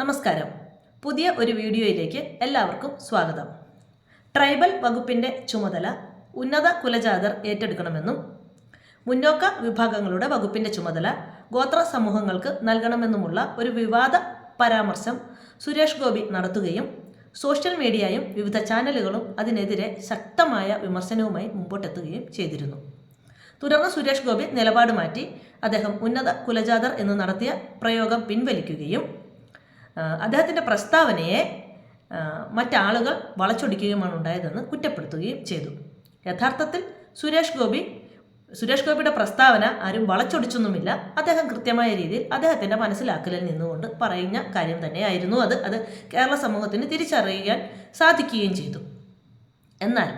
നമസ്കാരം. പുതിയ ഒരു വീഡിയോയിലേക്ക് എല്ലാവർക്കും സ്വാഗതം. ട്രൈബൽ വകുപ്പിന്റെ ചുമതല ഉന്നത കുലജാതർ ഏറ്റെടുക്കണമെന്നും മുന്നോക്ക വിഭാഗങ്ങളുടെ വകുപ്പിന്റെ ചുമതല ഗോത്ര സമൂഹങ്ങൾക്ക് നൽകണമെന്നുമുള്ള ഒരു വിവാദ പരാമർശം സുരേഷ് ഗോപി നടത്തുകയും സോഷ്യൽ മീഡിയയും വിവിധ ചാനലുകളും അതിനെതിരെ ശക്തമായ വിമർശനവുമായി മുമ്പോട്ടെത്തുകയും ചെയ്തിരുന്നു. തുടർന്ന് സുരേഷ് ഗോപി നിലപാട് മാറ്റി അദ്ദേഹം ഉന്നത കുലജാതർ എന്ന് നടത്തിയ പ്രയോഗം പിൻവലിക്കുകയും അദ്ദേഹത്തിന്റെ പ്രസ്താവനയെ മറ്റാളുകൾ വളച്ചൊടിക്കുകയുമാണ് ഉണ്ടായതെന്ന് കുറ്റപ്പെടുത്തുകയും ചെയ്തു. യഥാർത്ഥത്തിൽ സുരേഷ് ഗോപി സുരേഷ് ഗോപിയുടെ പ്രസ്താവന ആരും വളച്ചൊടിച്ചൊന്നുമില്ല. അദ്ദേഹം കൃത്യമായ രീതിയിൽ അദ്ദേഹത്തിന്റെ മനസ്സിലാക്കലിൽ നിന്നുകൊണ്ട് പറയുന്ന കാര്യം തന്നെയായിരുന്നു അത്. അത് കേരള സമൂഹത്തിന് തിരിച്ചറിയാൻ സാധിക്കുകയും ചെയ്തു. എന്നാൽ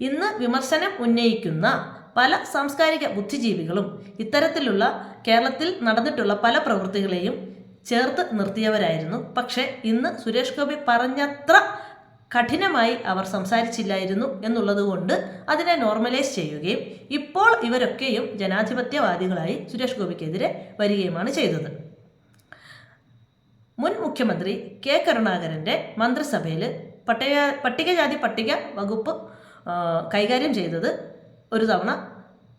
ഇന്ന് വിമർശനം ഉന്നയിക്കുന്ന പല സാംസ്കാരിക ബുദ്ധിജീവികളും ഇത്തരത്തിലുള്ള കേരളത്തിൽ നടന്നിട്ടുള്ള പല പ്രവൃത്തികളെയും ചേർത്ത് നിർത്തിയവരായിരുന്നു. പക്ഷേ ഇന്ന് സുരേഷ് ഗോപി പറഞ്ഞത്ര കഠിനമായി അവർ സംസാരിച്ചില്ലായിരുന്നു എന്നുള്ളതുകൊണ്ട് അതിനെ നോർമലൈസ് ചെയ്യുകയും ഇപ്പോൾ ഇവരൊക്കെയും ജനാധിപത്യവാദികളായി സുരേഷ് ഗോപിക്കെതിരെ വരികയുമാണ് ചെയ്തത്. മുൻ മുഖ്യമന്ത്രി കെ കരുണാകരന്റെ മന്ത്രിസഭയിൽ പട്ടിക പട്ടികജാതി പട്ടിക വകുപ്പ് കൈകാര്യം ചെയ്തത് ഒരു തവണ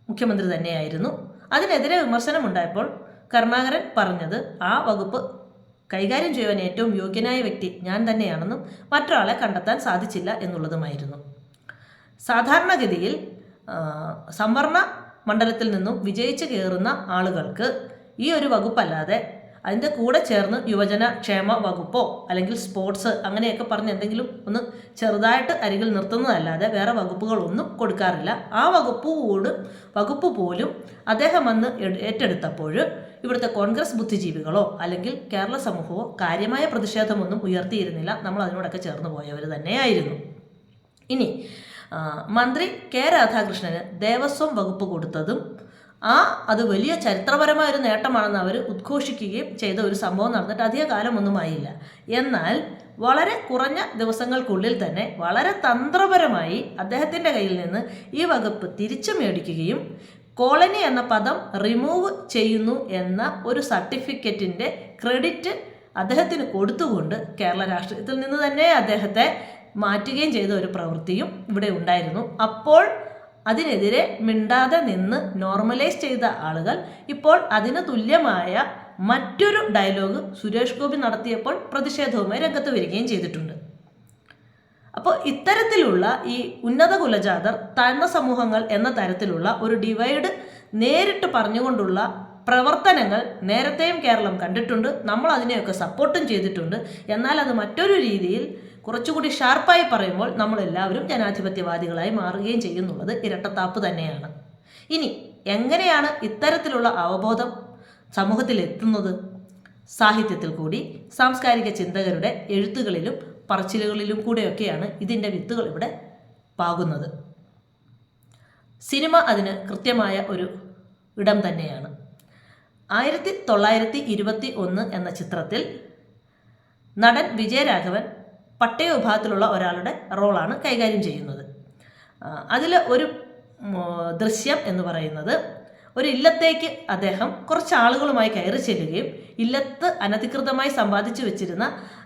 മുഖ്യമന്ത്രി തന്നെയായിരുന്നു. അതിനെതിരെ വിമർശനമുണ്ടായപ്പോൾ കരുണാകരൻ പറഞ്ഞത് ആ വകുപ്പ് കൈകാര്യം ചെയ്യുവാൻ ഏറ്റവും യോഗ്യനായ വ്യക്തി ഞാൻ തന്നെയാണെന്നും മറ്റൊരാളെ കണ്ടെത്താൻ സാധിച്ചില്ല എന്നുള്ളതുമായിരുന്നു. സാധാരണഗതിയിൽ സംവരണ മണ്ഡലത്തിൽ നിന്നും വിജയിച്ചു കയറുന്ന ആളുകൾക്ക് ഈ ഒരു വകുപ്പല്ലാതെ അതിന്റെ കൂടെ ചേർന്ന് യുവജന ക്ഷേമ വകുപ്പോ അല്ലെങ്കിൽ സ്പോർട്സ് അങ്ങനെയൊക്കെ പറഞ്ഞ് എന്തെങ്കിലും ഒന്ന് ചെറുതായിട്ട് അരികിൽ നിർത്തുന്നതല്ലാതെ വേറെ വകുപ്പുകളൊന്നും കൊടുക്കാറില്ല. ആ വകുപ്പ് കൂടും വകുപ്പ് പോലും അദ്ദേഹം എട്- ഏറ്റെടുത്തപ്പോൾ ഇവിടുത്തെ കോൺഗ്രസ് ബുദ്ധിജീവികളോ അല്ലെങ്കിൽ കേരള സമൂഹമോ കാര്യമായ പ്രതിഷേധമൊന്നും ഉയർത്തിയിരുന്നില്ല. നമ്മൾ അതിനോടൊക്കെ ചേർന്ന് പോയവർ തന്നെയായിരുന്നു. ഇനി മന്ത്രി കെ രാധാകൃഷ്ണന് ദേവസ്വം വകുപ്പ് കൊടുത്തതും ആ അത് വലിയ ചരിത്രപരമായ ഒരു നേട്ടമാണെന്ന് അവർ ഉദ്ഘോഷിക്കുകയും ചെയ്ത ഒരു സംഭവം നടന്നിട്ട് അധിക കാലമൊന്നുമായില്ല എന്നാൽ വളരെ കുറഞ്ഞ ദിവസങ്ങൾക്കുള്ളിൽ തന്നെ വളരെ തന്ത്രപരമായി അദ്ദേഹത്തിന്റെ കയ്യിൽ നിന്ന് ഈ വകുപ്പ് തിരിച്ചു മേടിക്കുകയും കോളനി എന്ന പദം റിമൂവ് ചെയ്യുന്നു എന്ന ഒരു സർട്ടിഫിക്കറ്റിന്റെ ക്രെഡിറ്റ് അദ്ദേഹത്തിന് കൊടുത്തുകൊണ്ട് കേരള രാഷ്ട്രീയത്തിൽ നിന്ന് തന്നെ അദ്ദേഹത്തെ മാറ്റുകയും ചെയ്ത ഒരു പ്രവൃത്തിയും ഇവിടെ ഉണ്ടായിരുന്നു. അപ്പോൾ അതിനെതിരെ മിണ്ടാതെ നിന്ന് നോർമലൈസ് ചെയ്ത ആളുകൾ ഇപ്പോൾ അതിന് തുല്യമായ മറ്റൊരു ഡയലോഗ് സുരേഷ് ഗോപി നടത്തിയപ്പോൾ പ്രതിഷേധവുമായി രംഗത്ത് വരികയും ചെയ്തിട്ടുണ്ട്. അപ്പോൾ ഇത്തരത്തിലുള്ള ഈ ഉന്നത കുലജാതർ താഴ്ന്ന സമൂഹങ്ങൾ എന്ന തരത്തിലുള്ള ഒരു ഡിവൈഡ് നേരിട്ട് പറഞ്ഞുകൊണ്ടുള്ള പ്രവർത്തനങ്ങൾ നേരത്തെയും കേരളം കണ്ടിട്ടുണ്ട്. നമ്മൾ അതിനെയൊക്കെ സപ്പോർട്ടും ചെയ്തിട്ടുണ്ട്. എന്നാൽ അത് മറ്റൊരു രീതിയിൽ കുറച്ചുകൂടി ഷാർപ്പായി പറയുമ്പോൾ നമ്മളെല്ലാവരും ജനാധിപത്യവാദികളായി മാറുകയും ചെയ്യുന്നുള്ളത് ഇരട്ടത്താപ്പ് തന്നെയാണ്. ഇനി എങ്ങനെയാണ് ഇത്തരത്തിലുള്ള അവബോധം സമൂഹത്തിൽ എത്തുന്നത് സാഹിത്യത്തിൽ കൂടി സാംസ്കാരിക ചിന്തകരുടെ എഴുത്തുകളിലും പറച്ചിലുകളിലും കൂടെയൊക്കെയാണ് ഇതിന്റെ വിത്തുകൾ ഇവിടെ പാകുന്നത്. സിനിമ അതിന് കൃത്യമായ ഒരു ഇടം തന്നെയാണ്. ആയിരത്തി തൊള്ളായിരത്തി ഇരുപത്തി ഒന്ന് എന്ന ചിത്രത്തിൽ നടൻ വിജയരാഘവൻ പട്ടയ വിഭാഗത്തിലുള്ള ഒരാളുടെ റോളാണ് കൈകാര്യം ചെയ്യുന്നത്. അതിൽ ഒരു ദൃശ്യം എന്ന് പറയുന്നത് ഒരു ഇല്ലത്തേക്ക് അദ്ദേഹം കുറച്ച് ആളുകളുമായി കയറി ചെല്ലുകയും ഇല്ലത്ത് അനധികൃതമായി സമ്പാദിച്ചു വെച്ചിരുന്ന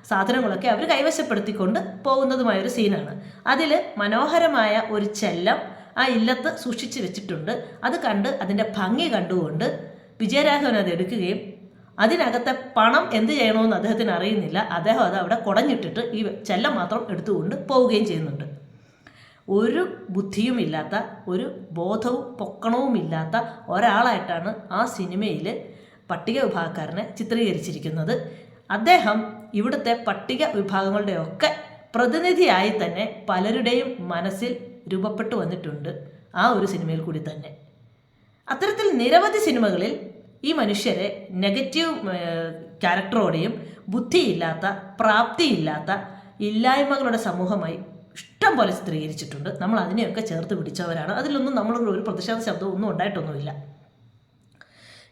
സാധനങ്ങളൊക്കെ അവർ കൈവശപ്പെടുത്തിക്കൊണ്ട് പോകുന്നതുമായ ഒരു സീനാണ്. അതിൽ മനോഹരമായ ഒരു ചെല്ലം ആ ഇല്ലത്ത് സൂക്ഷിച്ചു വെച്ചിട്ടുണ്ട്. അത് കണ്ട് അതിന്റെ ഭംഗി കണ്ടുകൊണ്ട് വിജയരാഘവൻ അത് എടുക്കുകയും അതിനകത്തെ പണം എന്ത് ചെയ്യണമെന്ന് അദ്ദേഹത്തിന് അറിയുന്നില്ല. അദ്ദേഹം അത് അവിടെ കുടഞ്ഞിട്ടിട്ട് ഈ ചെല്ലം മാത്രം എടുത്തുകൊണ്ട് പോവുകയും ചെയ്യുന്നുണ്ട്. ഒരു ബുദ്ധിയുമില്ലാത്ത ഒരു ബോധവും പൊക്കണവും ഇല്ലാത്ത ഒരാളായിട്ടാണ് ആ സിനിമയിൽ പട്ടിക വിഭാഗക്കാരനെ ചിത്രീകരിച്ചിരിക്കുന്നത്. അദ്ദേഹം ഇവിടുത്തെ പട്ടിക വിഭാഗങ്ങളുടെയൊക്കെ പ്രതിനിധിയായി തന്നെ പലരുടെയും മനസ്സിൽ രൂപപ്പെട്ടു വന്നിട്ടുണ്ട് ആ ഒരു സിനിമയിൽ കൂടി തന്നെ. അത്തരത്തിൽ നിരവധി സിനിമകളിൽ ഈ മനുഷ്യരെ നെഗറ്റീവ് ക്യാരക്ടറോടെയും ബുദ്ധിയില്ലാത്ത പ്രാപ്തിയില്ലാത്ത ഇല്ലായ്മകളുടെ സമൂഹമായി ഇഷ്ടം പോലെ ചിത്രീകരിച്ചിട്ടുണ്ട്. നമ്മൾ അതിനെയൊക്കെ ചേർത്ത് പിടിച്ചവരാണ്. അതിലൊന്നും നമ്മൾ ഒരു പ്രതിഷേധ ശബ്ദം ഒന്നും ഉണ്ടായിട്ടൊന്നുമില്ല.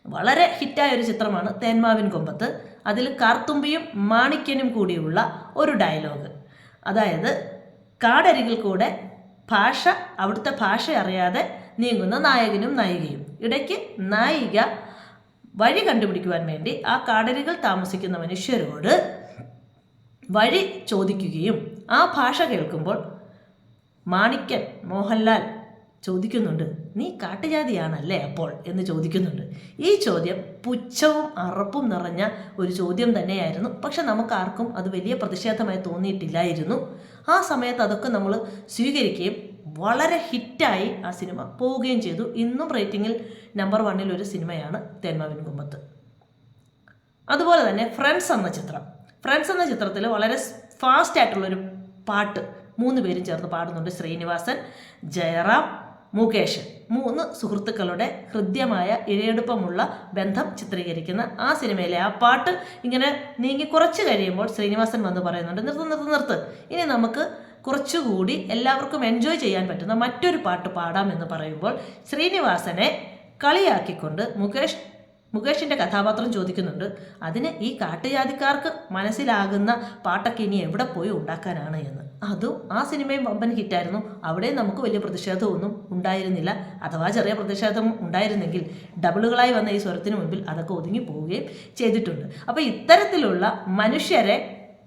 വളരെ ഹിറ്റായ ഒരു ചിത്രമാണ് തേന്മാവിൻ കൊമ്പത്ത്. അതിൽ കാർത്തുമ്പിയും മാണിക്യനും കൂടിയുള്ള ഒരു ഡയലോഗ്. അതായത് കാടരികിൽ കൂടെ ഭാഷ അവിടുത്തെ ഭാഷ അറിയാതെ നീങ്ങുന്ന നായകനും നായികയും. ഇടയ്ക്ക് നായിക വഴി കണ്ടുപിടിക്കുവാൻ വേണ്ടി ആ കാടരികൾ താമസിക്കുന്ന മനുഷ്യരോട് വഴി ചോദിക്കുകയും ആ ഭാഷ കേൾക്കുമ്പോൾ മാണിക്യൻ മോഹൻലാൽ ചോദിക്കുന്നുണ്ട് നീ കാട്ടുജാതിയാണല്ലേ അപ്പോൾ? എന്ന് ചോദിക്കുന്നുണ്ട്. ഈ ചോദ്യം പുച്ഛവും അറപ്പും നിറഞ്ഞ ഒരു ചോദ്യം തന്നെയായിരുന്നു. പക്ഷെ നമുക്കാർക്കും അത് വലിയ പ്രതിഷേധമായി തോന്നിയിട്ടില്ലായിരുന്നു. ആ സമയത്ത് അതൊക്കെ നമ്മൾ സ്വീകരിക്കുകയും വളരെ ഹിറ്റായി ആ സിനിമ പോവുകയും ചെയ്തു. ഇന്നും റേറ്റിംഗിൽ നമ്പർ വണ്ണിൽ ഒരു സിനിമയാണ് തേന്മാവിൻ കുമ്പത്ത്. അതുപോലെ തന്നെ ഫ്രണ്ട്സ് എന്ന ചിത്രം. ഫ്രണ്ട്സ് എന്ന ചിത്രത്തിൽ വളരെ ഫാസ്റ്റ് ആയിട്ടുള്ളൊരു പാട്ട്. മൂന്ന് പേരും ചേർന്ന് പാടുന്നുണ്ട് ശ്രീനിവാസൻ ജയറാം മുകേഷ് മൂന്ന് സുഹൃത്തുക്കളുടെ ഹൃദ്യമായ ഇഴയെടുപ്പമുള്ള ബന്ധം ചിത്രീകരിക്കുന്ന ആ സിനിമയിലെ ആ പാട്ട് ഇങ്ങനെ നീങ്ങി കുറച്ച് കഴിയുമ്പോൾ ശ്രീനിവാസൻ വന്ന് പറയുന്നുണ്ട് നിർത്ത് നിർത്ത് നിർത്ത്. ഇനി നമുക്ക് കുറച്ചുകൂടി എല്ലാവർക്കും എൻജോയ് ചെയ്യാൻ പറ്റുന്ന മറ്റൊരു പാട്ട് പാടാമെന്ന് പറയുമ്പോൾ ശ്രീനിവാസനെ കളിയാക്കിക്കൊണ്ട് മുകേഷ് മുകേഷിന്റെ കഥാപാത്രം ചോദിക്കുന്നുണ്ട് അതിന് ഈ കാട്ടുജാതിക്കാർക്ക് മനസ്സിലാകുന്ന പാട്ടൊക്കെ ഇനി എവിടെ പോയി ഉണ്ടാക്കാനാണ് എന്ന്? അതും ആ സിനിമയും വമ്പൻ ഹിറ്റായിരുന്നു. അവിടെയും നമുക്ക് വലിയ പ്രതിഷേധമൊന്നും ഉണ്ടായിരുന്നില്ല. അഥവാ ചെറിയ പ്രതിഷേധം ഉണ്ടായിരുന്നെങ്കിൽ ഡബിളുകളായി വന്ന ഈ സ്വരത്തിന് മുമ്പിൽ അതൊക്കെ ഒതുങ്ങി പോവുകയും ചെയ്തിട്ടുണ്ട്. അപ്പോൾ ഇത്തരത്തിലുള്ള മനുഷ്യരെ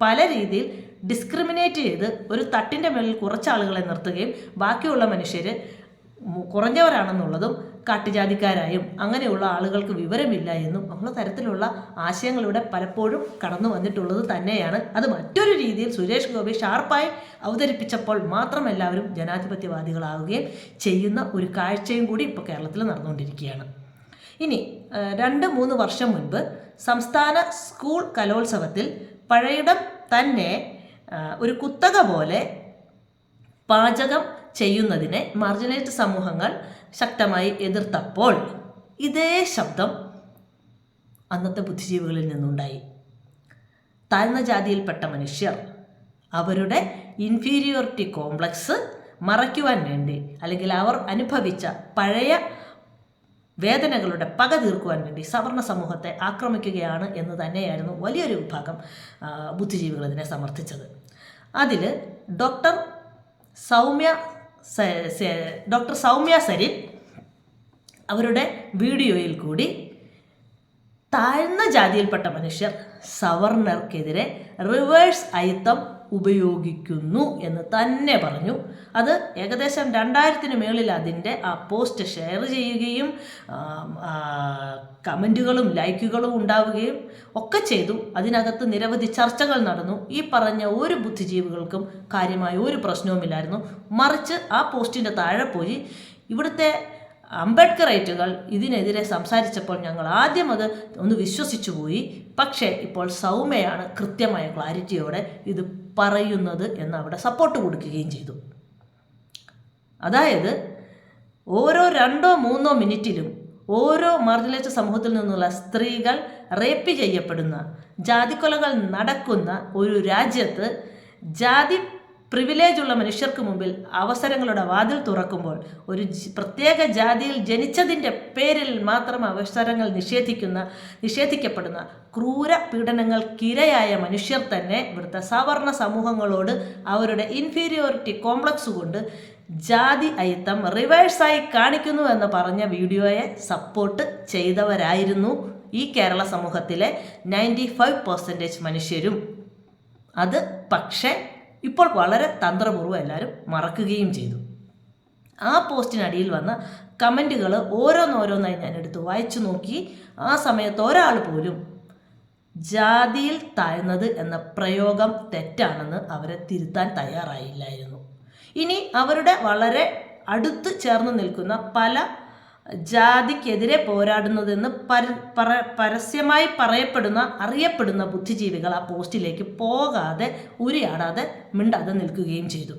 പല രീതിയിൽ ഡിസ്ക്രിമിനേറ്റ് ചെയ്ത് ഒരു തട്ടിന്റെ മേളിൽ കുറച്ച് ആളുകളെ നിർത്തുകയും ബാക്കിയുള്ള മനുഷ്യർ കുറഞ്ഞവരാണെന്നുള്ളതും കാട്ടുജാതിക്കാരായും അങ്ങനെയുള്ള ആളുകൾക്ക് വിവരമില്ല എന്നും ഉള്ള തരത്തിലുള്ള ആശയങ്ങളിവിടെ പലപ്പോഴും കടന്നു വന്നിട്ടുള്ളത് തന്നെയാണ്. അത് മറ്റൊരു രീതിയിൽ സുരേഷ് ഗോപി ഷാർപ്പായി അവതരിപ്പിച്ചപ്പോൾ മാത്രം എല്ലാവരും ജനാധിപത്യവാദികളാവുകയും ചെയ്യുന്ന ഒരു കാഴ്ചയും കൂടി ഇപ്പോൾ കേരളത്തിൽ നടന്നുകൊണ്ടിരിക്കുകയാണ്. ഇനി രണ്ട് മൂന്ന് വർഷം മുൻപ് സംസ്ഥാന സ്കൂൾ കലോത്സവത്തിൽ പഴയിടം തന്നെ ഒരു കുത്തക പോലെ പാചകം ചെയ്യുന്നതിനെ മാർജിനേറ്റ് സമൂഹങ്ങൾ ശക്തമായി എതിർത്തപ്പോൾ ഇതേ ശബ്ദം അന്നത്തെ ബുദ്ധിജീവികളിൽ നിന്നുണ്ടായി. താഴ്ന്ന ജാതിയിൽപ്പെട്ട മനുഷ്യർ അവരുടെ ഇൻഫീരിയോറിറ്റി കോംപ്ലക്സ് മറയ്ക്കുവാൻ വേണ്ടി അല്ലെങ്കിൽ അവർ അനുഭവിച്ച പഴയ വേദനകളുടെ പക തീർക്കുവാൻ വേണ്ടി സവർണ സമൂഹത്തെ ആക്രമിക്കുകയാണ് എന്ന് തന്നെയായിരുന്നു വലിയൊരു വിഭാഗം ബുദ്ധിജീവികൾ ഇതിനെ സമർത്ഥിച്ചത്. അതിൽ ഡോക്ടർ സൗമ്യ ഡോക്ടർ സൗമ്യ സരിൻ അവരുടെ വീഡിയോയിൽ കൂടി താഴ്ന്ന ജാതിയിൽപ്പെട്ട മനുഷ്യർ സവർണർക്കെതിരെ റിവേഴ്സ് അയിത്തം ഉപയോഗിക്കുന്നു എന്ന് തന്നെ പറഞ്ഞു. അത് ഏകദേശം രണ്ടായിരത്തിന് മേളിൽ അതിന്റെ ആ പോസ്റ്റ് ഷെയർ ചെയ്യുകയും കമന്റുകളും ലൈക്കുകളും ഉണ്ടാവുകയും ഒക്കെ ചെയ്തു. അതിനകത്ത് നിരവധി ചർച്ചകൾ നടന്നു. ഈ പറഞ്ഞ ഒരു ബുദ്ധിജീവികൾക്കും കാര്യമായ ഒരു പ്രശ്നവുമില്ലായിരുന്നു. മറിച്ച് ആ പോസ്റ്റിന്റെ താഴെ പോയി. ഇവിടുത്തെ അംബേദ്കറൈറ്റുകൾ ഇതിനെതിരെ സംസാരിച്ചപ്പോൾ ഞങ്ങൾ ആദ്യം അത് ഒന്ന് വിശ്വസിച്ചു പോയി. പക്ഷേ ഇപ്പോൾ സൗമ്യയാണ് കൃത്യമായ ക്ലാരിറ്റിയോടെ ഇത് പറയുന്നത് എന്ന് അവിടെ സപ്പോർട്ട് കൊടുക്കുകയും ചെയ്തു. അതായത് ഓരോ രണ്ടോ മൂന്നോ മിനിറ്റിലും ഓരോ മാർജിനലൈസ്ഡ് സമൂഹത്തിൽ നിന്നുള്ള സ്ത്രീകൾ റേപ്പ് ചെയ്യപ്പെടുന്ന ജാതിക്കൊലകൾ നടക്കുന്ന ഒരു രാജ്യത്ത് ജാതി പ്രിവിലേജ് ഉള്ള മനുഷ്യർക്ക് മുമ്പിൽ അവസരങ്ങളുടെ വാതിൽ തുറക്കുമ്പോൾ ഒരു പ്രത്യേക ജാതിയിൽ ജനിച്ചതിന്റെ പേരിൽ മാത്രം അവസരങ്ങൾ നിഷേധിക്കുന്ന നിഷേധിക്കപ്പെടുന്ന ക്രൂര പീഡനങ്ങൾക്കിരയായ മനുഷ്യർ തന്നെ ഇവിടുത്തെ സവർണ സമൂഹങ്ങളോട് അവരുടെ ഇൻഫീരിയോറിറ്റി കോംപ്ലക്സ് കൊണ്ട് ജാതി അയിത്തം റിവേഴ്സായി കാണിക്കുന്നു എന്ന് പറഞ്ഞ വീഡിയോയെ സപ്പോർട്ട് ചെയ്തവരായിരുന്നു ഈ കേരള സമൂഹത്തിലെ നയന്റി ഫൈവ് പെർസെന്റേജ് മനുഷ്യരും. അത് പക്ഷേ ഇപ്പോൾ വളരെ തന്ത്രപൂർവം എല്ലാവരും മറക്കുകയും ചെയ്തു. ആ പോസ്റ്റിനടിയിൽ വന്ന കമന്റുകൾ ഓരോന്നോരോന്നായി ഞാൻ എടുത്ത് വായിച്ചു നോക്കി. ആ സമയത്ത് ഒരാൾ പോലും ജാതിയിൽ താഴ്ന്നത് എന്ന പ്രയോഗം തെറ്റാണെന്ന് അവരെ തിരുത്താൻ തയ്യാറായില്ലായിരുന്നു. ഇനി അവരുടെ വളരെ അടുത്ത് ചേർന്ന് നിൽക്കുന്ന പല ജാതിക്കെതിരെ പോരാടുന്നതെന്ന് പര പരസ്യമായി പറയപ്പെടുന്ന അറിയപ്പെടുന്ന ബുദ്ധിജീവികൾ ആ പോസ്റ്റിലേക്ക് പോകാതെ ഉരിയാടാതെ മിണ്ടാതെ നിൽക്കുകയും ചെയ്തു.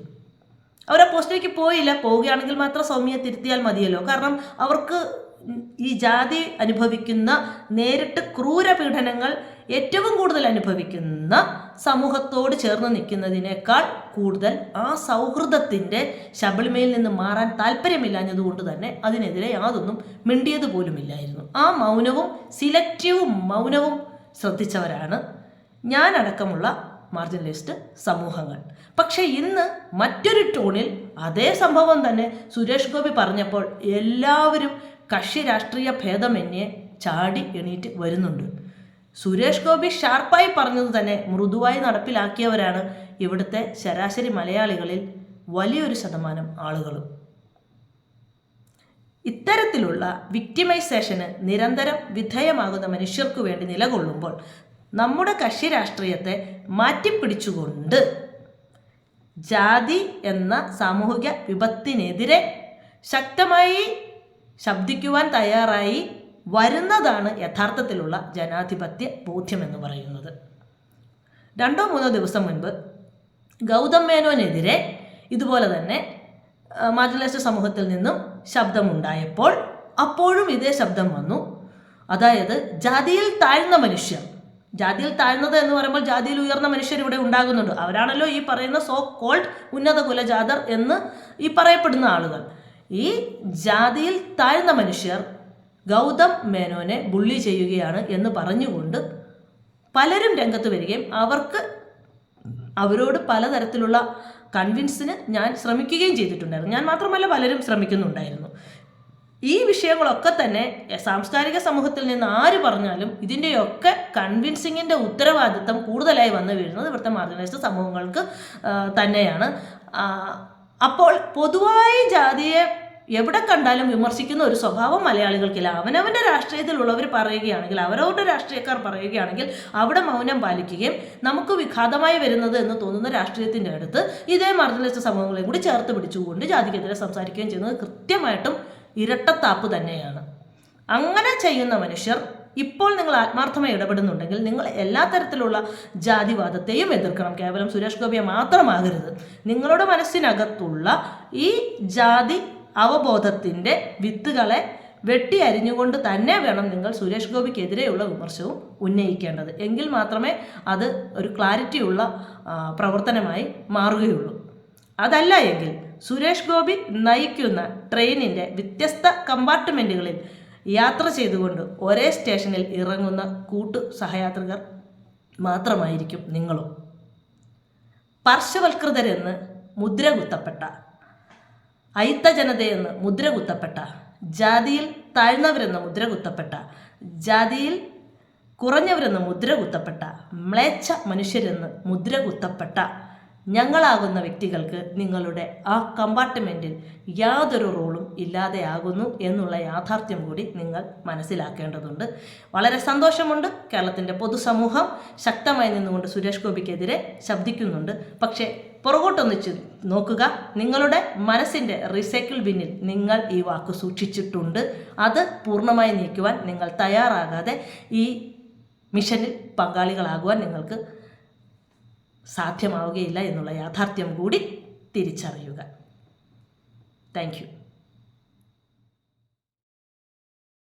അവർ ആ പോസ്റ്റിലേക്ക് പോയില്ല. പോവുകയാണെങ്കിൽ മാത്രം സൗമ്യ തിരുത്തിയാൽ മതിയല്ലോ. കാരണം അവർക്ക് ഈ ജാതി അനുഭവിക്കുന്ന നേരിട്ട് ക്രൂര പീഡനങ്ങൾ ഏറ്റവും കൂടുതൽ അനുഭവിക്കുന്ന സമൂഹത്തോട് ചേർന്ന് നിൽക്കുന്നതിനേക്കാൾ കൂടുതൽ ആ സൗഹൃദത്തിന്റെ ശബളിമയിൽ നിന്ന് മാറാൻ താല്പര്യമില്ലാഞ്ഞതുകൊണ്ട് തന്നെ അതിനെതിരെ യാതൊന്നും മിണ്ടിയത് പോലുമില്ലായിരുന്നു. ആ മൗനവും സിലക്റ്റീവ് മൗനവും ശ്രദ്ധിച്ചവരാണ് ഞാനടക്കമുള്ള മാർജിനലിസ്റ്റ് സമൂഹങ്ങൾ. പക്ഷേ ഇന്ന് മറ്റൊരു ടോണിൽ അതേ സംഭവം തന്നെ സുരേഷ് ഗോപി പറഞ്ഞപ്പോൾ എല്ലാവരും കക്ഷി രാഷ്ട്രീയ ഭേദമന്യേ ചാടി എണീറ്റ് വരുന്നുണ്ട്. സുരേഷ് ഗോപി ഷാർപ്പായി പറഞ്ഞത് തന്നെ മൃദുവായി നടപ്പിലാക്കിയവരാണ് ഇവിടുത്തെ ശരാശരി മലയാളികളിൽ വലിയൊരു ശതമാനം ആളുകളും. ഇത്തരത്തിലുള്ള വിക്ടിമൈസേഷന് നിരന്തരം വിധേയമാകുന്ന മനുഷ്യർക്കു വേണ്ടി നിലകൊള്ളുമ്പോൾ നമ്മുടെ കക്ഷി രാഷ്ട്രീയത്തെ മാറ്റിപ്പിടിച്ചുകൊണ്ട് ജാതി എന്ന സാമൂഹിക വിപത്തിനെതിരെ ശക്തമായി ശബ്ദിക്കുവാൻ തയ്യാറായി വരുന്നതാണ് യഥാർത്ഥത്തിലുള്ള ജനാധിപത്യ ബോധ്യം എന്ന് പറയുന്നത്. രണ്ടോ മൂന്നോ ദിവസം മുൻപ് ഗൗതം മേനോനെതിരെ ഇതുപോലെ തന്നെ മാർജിനലൈസ്ഡ് സമൂഹത്തിൽ നിന്നും ശബ്ദമുണ്ടായപ്പോൾ അപ്പോഴും ഇതേ ശബ്ദം വന്നു. അതായത് ജാതിയിൽ താഴ്ന്ന മനുഷ്യർ ജാതിയിൽ താഴ്ന്നത് എന്ന് പറയുമ്പോൾ ജാതിയിൽ ഉയർന്ന മനുഷ്യർ ഇവിടെ ഉണ്ടാകുന്നുണ്ട്. അവരാണല്ലോ ഈ പറയുന്ന സോ കോൾഡ് ഉന്നത കുലജാതർ എന്ന് ഈ പറയപ്പെടുന്ന ആളുകൾ. ഈ ജാതിയിൽ താഴ്ന്ന മനുഷ്യർ ഗൗതം മേനോനെ ബുള്ളി ചെയ്യുകയാണ് എന്ന് പറഞ്ഞുകൊണ്ട് പലരും രംഗത്ത് വരികയും അവർക്ക് അവരോട് പലതരത്തിലുള്ള കൺവിൻസിന് ഞാൻ ശ്രമിക്കുകയും ചെയ്തിട്ടുണ്ടായിരുന്നു. ഞാൻ മാത്രമല്ല പലരും ശ്രമിക്കുന്നുണ്ടായിരുന്നു. ഈ വിഷയങ്ങളൊക്കെ തന്നെ സാംസ്കാരിക സമൂഹത്തിൽ നിന്ന് ആര് പറഞ്ഞാലും ഇതിന്റെയൊക്കെ കൺവിൻസിങ്ങിന്റെ ഉത്തരവാദിത്തം കൂടുതലായി വന്നു വീഴുന്നത് ഇവിടുത്തെ മാർജിനലൈസ്ഡ് സമൂഹങ്ങൾക്ക് തന്നെയാണ്. അപ്പോൾ പൊതുവായി ജാതിയെ എവിടെ കണ്ടാലും വിമർശിക്കുന്ന ഒരു സ്വഭാവം മലയാളികൾക്കില്ല അവനവന്റെ രാഷ്ട്രീയത്തിലുള്ളവർ പറയുകയാണെങ്കിൽ അവരവരുടെ രാഷ്ട്രീയക്കാർ പറയുകയാണെങ്കിൽ അവിടെ മൗനം പാലിക്കുകയും നമുക്ക് വിഘാതമായി വരുന്നത് എന്ന് തോന്നുന്ന രാഷ്ട്രീയത്തിന്റെ അടുത്ത് ഇതേ മർദ്ദനിച്ച സമൂഹങ്ങളെയും കൂടി ചേർത്ത് പിടിച്ചുകൊണ്ട് ജാതിക്കെതിരെ സംസാരിക്കുകയും ചെയ്യുന്നത് കൃത്യമായിട്ടും ഇരട്ടത്താപ്പ് തന്നെയാണ്. അങ്ങനെ ചെയ്യുന്ന മനുഷ്യർ ഇപ്പോൾ നിങ്ങൾ ആത്മാർത്ഥമായി ഇടപെടുന്നുണ്ടെങ്കിൽ നിങ്ങൾ എല്ലാ തരത്തിലുള്ള ജാതിവാദത്തെയും എതിർക്കണം. കേവലം സുരേഷ് ഗോപിയെ മാത്രമാകരുത്. നിങ്ങളുടെ മനസ്സിനകത്തുള്ള ഈ ജാതി അവബോധത്തിന്റെ വിത്തുകളെ വെട്ടി അരിഞ്ഞുകൊണ്ട് തന്നെ വേണം നിങ്ങൾ സുരേഷ് ഗോപിക്കെതിരെയുള്ള വിമർശവും ഉന്നയിക്കേണ്ടത്. എങ്കിൽ മാത്രമേ അത് ഒരു ക്ലാരിറ്റിയുള്ള പ്രവർത്തനമായി മാറുകയുള്ളൂ. അതല്ല എങ്കിൽ സുരേഷ് ഗോപി നയിക്കുന്ന ട്രെയിനിന്റെ വ്യത്യസ്ത കമ്പാർട്ട്മെന്റുകളിൽ യാത്ര ചെയ്തുകൊണ്ട് ഒരേ സ്റ്റേഷനിൽ ഇറങ്ങുന്ന കൂട്ടു സഹയാത്രികർ മാത്രമായിരിക്കും നിങ്ങളും. പാർശ്വവൽകൃതരെന്ന് മുദ്ര കുത്തപ്പെട്ട അയിത്ത ജനതയെന്ന് മുദ്ര കുത്തപ്പെട്ട ജാതിയിൽ താഴ്ന്നവരെന്ന് മുദ്ര കുത്തപ്പെട്ട ജാതിയിൽ കുറഞ്ഞവരെന്ന് മുദ്ര കുത്തപ്പെട്ട മ്ലേച്ഛ മനുഷ്യരെന്ന് മുദ്ര കുത്തപ്പെട്ട ഞങ്ങളാകുന്ന വ്യക്തികൾക്ക് നിങ്ങളുടെ ആ കമ്പാർട്ട്മെന്റിൽ യാതൊരു റോളും ഇല്ലാതെയാകുന്നു എന്നുള്ള യാഥാർത്ഥ്യം കൂടി നിങ്ങൾ മനസ്സിലാക്കേണ്ടതുണ്ട്. വളരെ സന്തോഷമുണ്ട്. കേരളത്തിന്റെ പൊതുസമൂഹം ശക്തമായി നിന്നുകൊണ്ട് സുരേഷ് ഗോപിക്കെതിരെ ശബ്ദിക്കുന്നുണ്ട്. പക്ഷേ പുറകോട്ടൊന്ന് ചി- നോക്കുക. നിങ്ങളുടെ മനസ്സിന്റെ റീസൈക്കിൾ ബിന്നിൽ നിങ്ങൾ ഈ വാക്ക് സൂക്ഷിച്ചിട്ടുണ്ട്. അത് പൂർണമായി നീക്കുവാൻ നിങ്ങൾ തയ്യാറാകാതെ ഈ മിഷനിൽ പങ്കാളികളാകുവാൻ നിങ്ങൾക്ക് സാധ്യമാവുകയില്ല എന്നുള്ള യാഥാർത്ഥ്യം കൂടി തിരിച്ചറിയുക. താങ്ക്